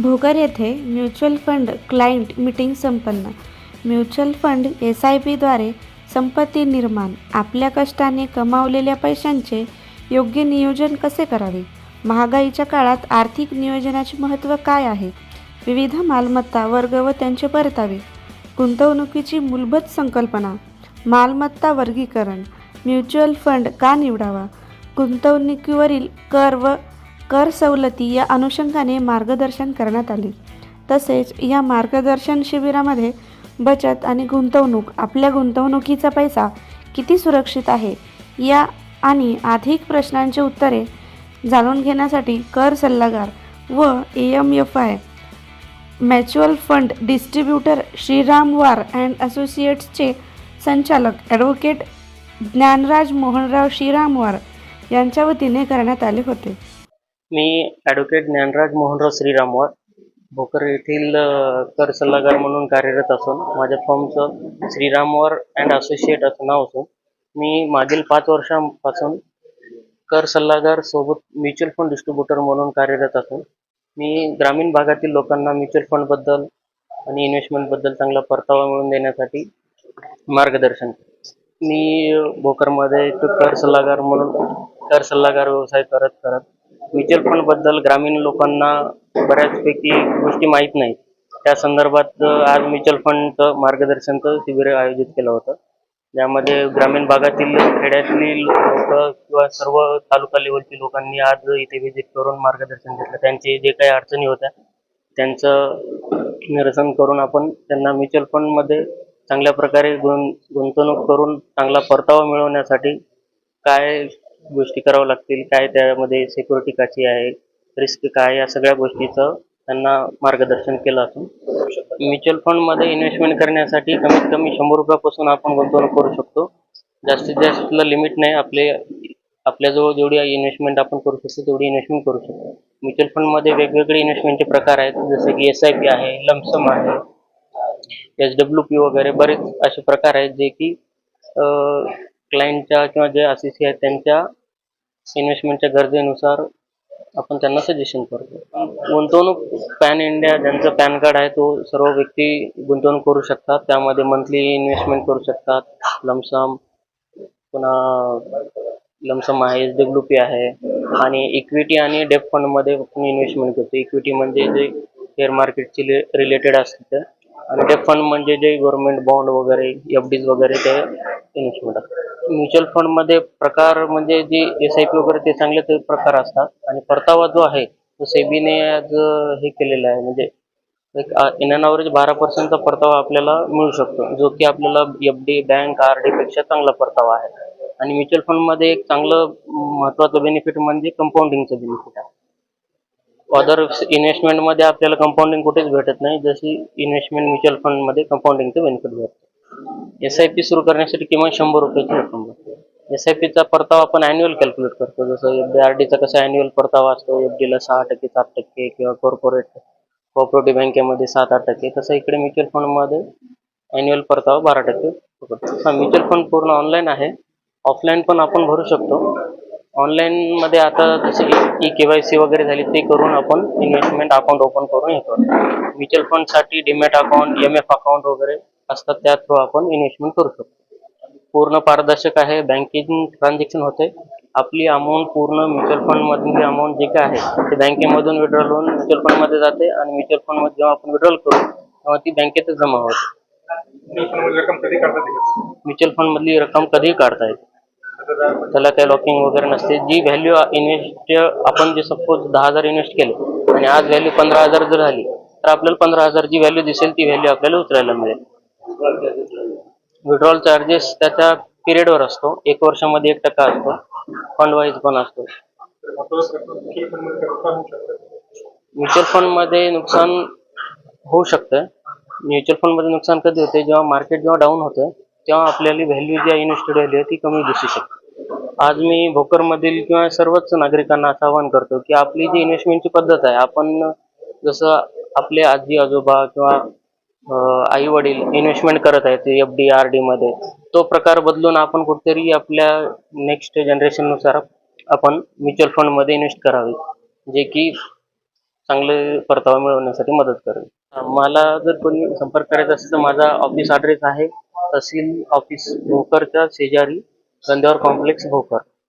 भोकर येथे mutual fund client meeting संपन्न. Mutual fund S I पीद्वारे संपत्ती निर्माण आपल्या कष्टाने कमावलेल्या पैशांचे योग्य नियोजन कसे करावे? महागाईच्या काळात आर्थिक नियोजनाचे महत्त्व काय आहे? विविध मालमत्ता वर्ग व त्यांचे परतावे. गुंतवणुकीची मूलभूत संकल्पना. मालमत्ता वर्गीकरण. म्युच्युअल फंड का निवडावा? गुंतवणुकीवरील कर व कर सवलती या अनुषंगाने मार्गदर्शन करण्यात आले. तसेच या मार्गदर्शन शिबिरामध्ये बचत आणि गुंतवणूक आपल्या गुंतवणुकीचा पैसा किती सुरक्षित आहे या आणि अधिक प्रश्नांची उत्तरे जाणून घेण्यासाठी कर सल्लागार व A M F I mutual fund distributor Shriramwar and असोसिएट्सचे संचालक ॲडव्होकेट ज्ञानराज मोहनराव श्रीरामवार यांच्या वतीने करण्यात आले होते. मी ॲडव्होकेट ज्ञानराज मोहनराव श्रीरामवार. भोकर येथील कर सल्लागार म्हणून कार्यरत असून माझ्या फॉर्मचं श्रीरामवार अँड असोसिएट असं नाव असून मी मागील पाच वर्षांपासून कर सल्लागार सोबत म्युच्युअल फंड डिस्ट्रीब्युटर म्हणून कार्यरत असून मी ग्रामीण भागातील लोकांना म्युच्युअल फंडबद्दल आणि इन्व्हेस्टमेंटबद्दल चांगला परतावा मिळवून देण्यासाठी मार्गदर्शन मी भोकरमध्ये एक कर सल्लागार म्हणून कर सल्लागार व्यवसाय करत करत म्युच्युअल फंडबद्दल ग्रामीण लोकांना बऱ्याचपैकी गोष्टी माहीत नाहीत. त्या संदर्भात आज म्युच्युअल फंडचं मार्गदर्शनचं शिबिर आयोजित केलं होतं. ज्यामध्ये ग्रामीण भागातील खेड्यातील लोक किंवा सर्व तालुका लेवलची लोकांनी आज इथे व्हिजिट करून मार्गदर्शन घेतलं. त्यांचे जे काही अडचणी होत्या त्यांचं निरसन करून आपण त्यांना म्युच्युअल फंडमध्ये चांगल्या प्रकारे गुं गुंतवणूक करून चांगला परतावा मिळवण्यासाठी काय गोष्टी कराव्या लागतील. काय त्यामध्ये सिक्युरिटी कशी आहे रिस्क काय या सगळ्या गोष्टीचं त्यांना मार्गदर्शन केलं असून. म्युच्युअल फंडमध्ये इन्व्हेस्टमेंट करण्यासाठी कमीत कमी शंभर रुपयापासून आपण गुंतवणूक करू शकतो. जास्तीत जास्त लिमिट नाही आपले आपल्याजवळ जेवढी इन्व्हेस्टमेंट आपण करू शकतो तेवढी इन्व्हेस्टमेंट करू शकतो. म्युच्युअल फंडमध्ये वेगवेगळे इन्व्हेस्टमेंटचे प्रकार आहेत जसे की एस आय पी आहे लमसम आहे एस डब्ल्यू पी वगैरे बरेच असे प्रकार आहेत जे की क्लायंटच्या किंवा जे असिसी आहेत त्यांच्या इन्व्हेस्टमेंटच्या गरजेनुसार आपण त्यांना सजेशन करतो. गुंतवणूक पॅन इंडिया ज्यांचं पॅन कार्ड आहे तो सर्व व्यक्ती गुंतवणूक करू शकतात. त्यामध्ये मंथली इन्व्हेस्टमेंट करू शकतात. लमसम पुन्हा लमसम आहे एस डब्ल्यू पी आहे आणि इक्विटी आणि डेप फंडमध्ये आपण इन्व्हेस्टमेंट करतो. इक्विटी म्हणजे जे शेअर मार्केटची रिलेटेड असते आणि डेप फंड म्हणजे जे गव्हर्नमेंट बॉन्ड वगैरे एफ डीज वगैरे ते इन्व्हेस्टमेंट असतात. म्युच्युअल फंडमध्ये प्रकार म्हणजे जे एस आय पी वगैरे ते चांगले ते प्रकार असतात. आणि परतावा जो आहे तो सेबीने आज हे केलेला आहे. म्हणजे एक इन अँड ॲव्हरेज बारा पर्सेंटचा परतावा आपल्याला मिळू शकतो. जो की आपल्याला एफ डी बँक आर डीपेक्षा चांगला परतावा आहे. आणि म्युच्युअल फंडमध्ये एक चांगलं महत्त्वाचं बेनिफिट म्हणजे कंपाऊंडिंगचं बेनिफिट आहे. अदर इन्व्हेस्टमेंटमध्ये आपल्याला कंपाऊंडिंग कुठेच भेटत नाही. जशी इन्व्हेस्टमेंट म्युच्युअल फंडमध्ये कंपाऊंडिंगचं बेनिफिट भेटतं. एस आय पी सुरू करण्यासाठी किमान शंभर रुपयाची रक्कम लागते एस आय पीचा परतावा आपण अॅन्युअल कॅल्क्युलेट करतो. जसं एफ डी आर डीचा कसा अॅन्युअल परतावा असतो एफ डीला सहा टक्के सात टक्के किंवा कॉर्पोरेट कॉपरेटिव्ह बँकेमध्ये सात आठ टक्के. तसं इकडे म्युच्युअल फंडमध्ये अॅन्युअल परतावा बारा टक्के हा म्युच्युअल फंड पूर्ण ऑनलाईन आहे. ऑफलाईन पण आपण भरू शकतो. ऑनलाईनमध्ये आता जसे ई के वाय सी वगैरे झाली ते करून आपण इन्व्हेस्टमेंट अकाउंट ओपन करून येतो म्युच्युअल फंडसाठी demat account M F account वगैरे असतात त्या थ्रू आपण इन्व्हेस्टमेंट करू शकतो. पूर्ण पारदर्शक आहे बँकिंग ट्रान्झॅक्शन होते. आपली अमाऊंट पूर्ण म्युच्युअल फंडमधली अमाऊंट जे काय आहे ते बँकेमधून विड्रॉल होऊन म्युच्युअल फंडमध्ये जाते आणि म्युच्युअल फंडमध्ये जेव्हा आपण विड्रॉल करू तेव्हा ती बँकेतच जमा होते. कधी म्युच्युअल फंडमधली रक्कम कधीही काढता येते? त्याला काही लॉकिंग वगैरे नसते. जी व्हॅल्यू इन्व्हेस्ट आपण जे सपोज दहा हजार इन्व्हेस्ट केले आणि आज व्हॅल्यू पंधरा हजार जर झाली तर आपल्याला पंधरा हजार जी व्हॅल्यू दिसेल ती व्हॅल्यू आपल्याला उचलायला मिळेल. विड्रॉल चार्जेस त्याच्या पिरियडवर असतो. एक वर्षामध्ये एक टक्का असतो. फंड वाईज पण असतो. म्युच्युअल फंडमध्ये नुकसान होऊ शकतं. म्युच्युअल फंडमध्ये नुकसान कधी होते? जेव्हा मार्केट जेव्हा डाऊन होतं तेव्हा आपल्याला व्हॅल्यू जी इन्व्हेस्टेड व्हॅल्यू आहे ती कमी दिसू शकते. आज मी भोकरमधील किंवा सर्वच नागरिकांना असं आवाहन करतो की आपली जी इन्व्हेस्टमेंटची पद्धत आहे आपण जसं आपले आजी आजोबा किंवा आई वडील इन्व्हेस्टमेंट करत आहेत एफ डी आर डी मध्ये. तो प्रकार बदलून आपण कुठेतरी आपल्या नेक्स्ट जनरेशननुसार आपण म्युच्युअल फंडमध्ये इन्व्हेस्ट करावे जे की चांगले परतावा मिळवण्यासाठी मदत करेल मला जर कोणी संपर्क करायचा असेल तर माझा ऑफिस ॲड्रेस आहे तहसील ऑफिस भोकरच्या शेजारी गंध्यावर कॉम्प्लेक्स भोकर.